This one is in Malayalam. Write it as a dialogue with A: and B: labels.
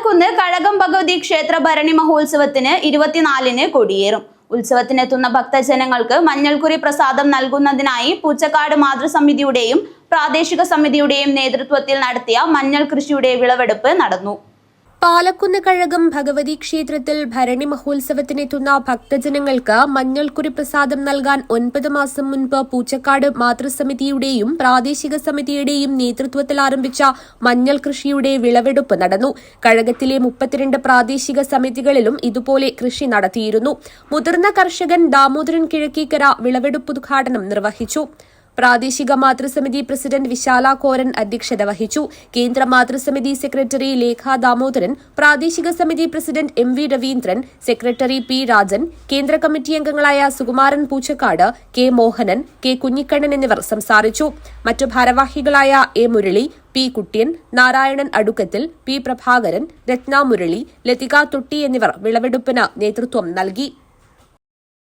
A: പാലക്കുന്ന് കഴകം ഭഗവതി ക്ഷേത്ര ഭരണി മഹോത്സവത്തിന് ഇരുപത്തിനാലിന് കൊടിയേറും. ഉത്സവത്തിനെത്തുന്ന ഭക്തജനങ്ങൾക്ക് മഞ്ഞൾക്കുറി പ്രസാദം നൽകുന്നതിനായി പൂച്ചക്കാട് മാതൃസമിതിയുടെയും പ്രാദേശിക സമിതിയുടെയും നേതൃത്വത്തിൽ നടത്തിയ മഞ്ഞൾ കൃഷിയുടെ വിളവെടുപ്പ് നടന്നു.
B: പാലക്കുന്ന് കഴകം ഭഗവതി ക്ഷേത്രത്തിൽ ഭരണി മഹോത്സവത്തിനെത്തുന്ന ഭക്തജനങ്ങൾക്ക് മഞ്ഞൾക്കുരി പ്രസാദം നൽകാൻ ഒൻപത് മാസം മുൻപ് പൂച്ചക്കാട് മാതൃസമിതിയുടെയും പ്രാദേശിക സമിതിയുടെയും നേതൃത്വത്തിൽ ആരംഭിച്ച മഞ്ഞൾ കൃഷിയുടെ വിളവെടുപ്പ് നടന്നു. കഴകത്തിലെ മുപ്പത്തിരണ്ട് പ്രാദേശിക സമിതികളിലും ഇതുപോലെ കൃഷി നടത്തിയിരുന്നു. മുതിർന്ന കർഷകൻ ദാമോദരൻ കിഴക്കേക്കര വിളവെടുപ്പ് ഉദ്ഘാടനം നിർവഹിച്ചു. പ്രാദേശിക മാതൃസമിതി പ്രസിഡന്റ് വിശാല കോരൻ അധ്യക്ഷത വഹിച്ചു. കേന്ദ്ര മാതൃസമിതി സെക്രട്ടറി ലേഖ ദാമോദരൻ പ്രാദേശിക സമിതി president M V Raveendran secretary P Rajan കേന്ദ്ര കമ്മിറ്റി അംഗങ്ങളായ സുകുമാരൻ പൂച്ചക്കാട് കെ മോഹനൻ കെ കുഞ്ഞിക്കണ്ണൻ എന്നിവർ സംസാരിച്ചു. മറ്റു ഭാരവാഹികളായ A Murali P Kuttiyan Narayanan Adukkathil P Prabhakaran Ratna Murali Lathika Thotti എന്നിവർ വിളവെടുപ്പിന് നേതൃത്വം നൽകി.